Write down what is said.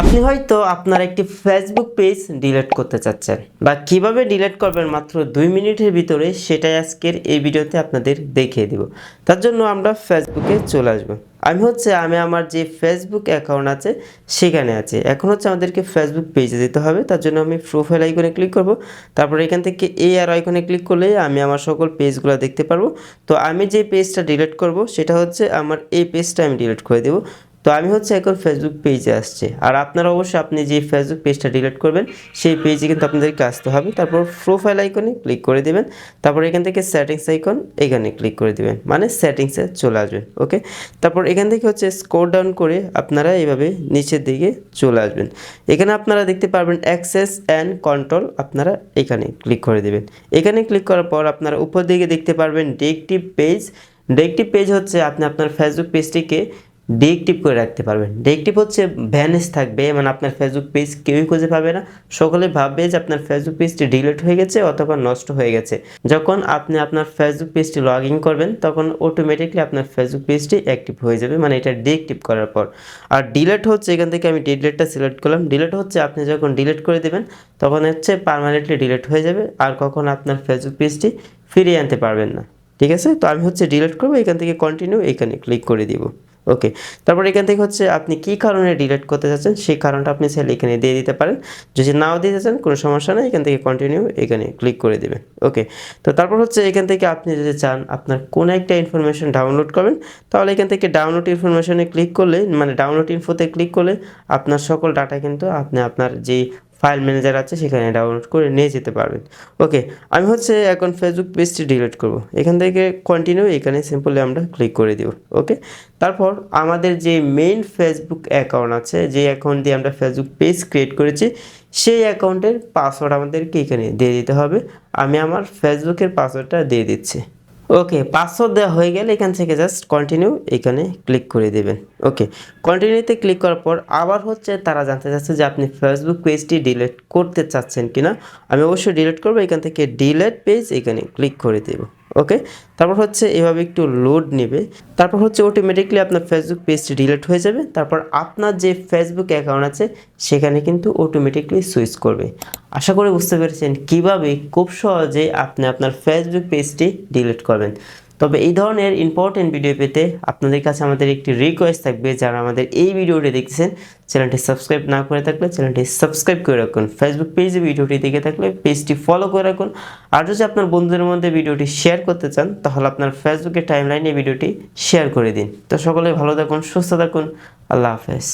আপনি হয়তো আপনার একটি ফেসবুক পেজ ডিলিট করতে চাচ্ছেন বা কীভাবে ডিলিট করবেন মাত্র দুই মিনিটের ভিতরে সেটাই আজকের এই ভিডিওতে আপনাদের দেখিয়ে দিব। তার জন্য আমরা ফেসবুকে চলে আসব। আমি হচ্ছে, আমি আমার যে ফেসবুক অ্যাকাউন্ট আছে, সেখানে আছে। এখন হচ্ছে আমাদেরকে ফেসবুক পেজে যেতে হবে। তার জন্য আমি প্রোফাইল আইকনে ক্লিক করব। তারপর এখান থেকে এই আর আইকনে ক্লিক করলে আমি আমার সকল পেজগুলো দেখতে পারব। তো আমি যে পেজটা ডিলিট করব, সেটা হচ্ছে আমার এই পেজটা আমি ডিলিট করে দেবো। তো আমি হচ্ছে এখন ফেসবুক পেজে আসছে। আর আপনারা অবশ্যই আপনি যে ফেসবুক পেজটা ডিলিট করবেন, সেই পেজে কিন্তু আপনাদেরকে আসতে হবে। তারপর প্রোফাইল আইকনে ক্লিক করে দেবেন। তারপর এখান থেকে সেটিংস আইকন এখানে ক্লিক করে দেবেন। মানে সেটিংসে চলে আসবেন ওকে তারপর এখান থেকে হচ্ছে স্কোর ডাউন করে আপনারা এইভাবে নিচের দিকে চলে আসবেন। এখানে আপনারা দেখতে পারবেন অ্যাক্সেস অ্যান্ড কন্ট্রোল আপনারা এখানে ক্লিক করে দেবেন। এখানে ক্লিক করার পর আপনারা উপর দিকে দেখতে পারবেন ডিএক্টিভ পেজ ডিএক্টিভ পেজ হচ্ছে আপনি আপনার ফেসবুক পেজটিকে ডিএক্টিভ করে রাখতে পারবেন। ডিএক্টিভ হচ্ছে ভ্যানিশ থাকবে মানে আপনার ফেসবুক পেজ কেউই খুঁজে পাবে না। সকলে ভাববে যে আপনার ফেসবুক পেজটি ডিলিট হয়ে গেছে অথবা নষ্ট হয়ে গেছে। যখন আপনি আপনার ফেসবুক পেজটি লগ ইন করবেন, তখন অটোমেটিকলি আপনার ফেসবুক পেজটি অ্যাক্টিভ হয়ে যাবে মানে এটা ডিএক্টিভ করার পর। আর ডিলেট হচ্ছে, এখান থেকে আমি ডিলেটটা সিলেক্ট করলাম। ডিলেট হচ্ছে, আপনি যখন ডিলিট করে দেবেন, তখন হচ্ছে পারমানেন্টলি ডিলিট হয়ে যাবে, আর কখন আপনার ফেসবুক পেজটি ফিরিয়ে আনতে পারবেন না। ঠিক আছে? তো আমি হচ্ছে ডিলিট করব, এখান থেকে কন্টিনিউ এখানে ক্লিক করে দিব। ওকে তারপর এখান থেকে হচ্ছে আপনি কী কারণে ডিলিট করতে চাচ্ছেন? সেই কারণটা আপনি চাইলে এখানে দিয়ে দিতে পারেন। যদি নাও দিতে চান কোনো সমস্যা নেই। এখান থেকে কন্টিনিউ এখানে ক্লিক করে দেবেন। ওকে তো তারপর হচ্ছে এখান থেকে আপনি যদি চান আপনার কোনো একটা ইনফরমেশন ডাউনলোড করবেন, তাহলে এখান থেকে ডাউনলোড ইনফরমেশনে ক্লিক করলে মানে ডাউনলোড ইনফোতে ক্লিক করলে আপনার সকল ডাটা কিন্তু আপনি আপনার যেই ফাইল ম্যানেজার আছে, সেখানে ডাউনলোড করে নিয়ে যেতে পারবেন। ওকে, আমি হচ্ছে এখন ফেসবুক পেজটি ডিলিট করব। এখান থেকে কন্টিনিউ এখানে সিম্পলি আমরা ক্লিক করে দিব, ওকে? তারপর আমাদের যে মেইন ফেসবুক অ্যাকাউন্ট আছে, যে অ্যাকাউন্ট দিয়ে আমরা ফেসবুক পেজ ক্রিয়েট করেছি, সেই অ্যাকাউন্টের পাসওয়ার্ড আমাদেরকে এখানে দিয়ে দিতে হবে। আমি আমার ফেসবুকের পাসওয়ার্ডটা দিয়ে দিচ্ছি। ওকে পাসওয়ার্ড দেওয়া হয়ে গেলে এখান থেকে জাস্ট কন্টিনিউ এখানে ক্লিক করে দেবেন। ওকে কন্টিনিউতে ক্লিক করার পর আবার হচ্ছে তারা জানতে চাচ্ছে যে আপনি ফেসবুক পেজটি ডিলিট করতে চাচ্ছেন কিনা। আমি অবশ্যই ডিলিট করব, এখান থেকে ডিলেট পেজ এখানে ক্লিক করে দেব। ওকে তারপর হচ্ছে এভাবে একটু লোড নেবে। তারপর হচ্ছে অটোমেটিকলি আপনার ফেসবুক পেজটি ডিলিট হয়ে যাবে। তারপর আপনার যে ফেসবুক অ্যাকাউন্ট আছে, সেখানে কিন্তু অটোমেটিকলি সুইচ করবে। আশা করি বুঝতে পেরেছেন কীভাবে খুব সহজে আপনি আপনার ফেসবুক পেজটি ডিলিট করবেন। তবে এই ধরনের ইম্পর্টেন্ট ভিডিও পেতে আপনাদের কাছে আমাদের একটি রিকোয়েস্ট থাকবে যারা আমাদের এই ভিডিওটি দেখতেছেন চ্যানেলটি সাবস্ক্রাইব না করে থাকলে চ্যানেলটি সাবস্ক্রাইব করে রাখুন। ফেসবুক পেজে ভিডিওটি দেখে থাকলে পেজটি ফলো করে রাখুন। আর যদি আপনার বন্ধুদের মধ্যে ভিডিওটি শেয়ার করতে চান, তাহলে আপনার ফেসবুকের টাইমলাইনে ভিডিওটি শেয়ার করে দিন। তো সকলে ভালো থাকুন, সুস্থ থাকুন। আল্লাহ হাফেজ।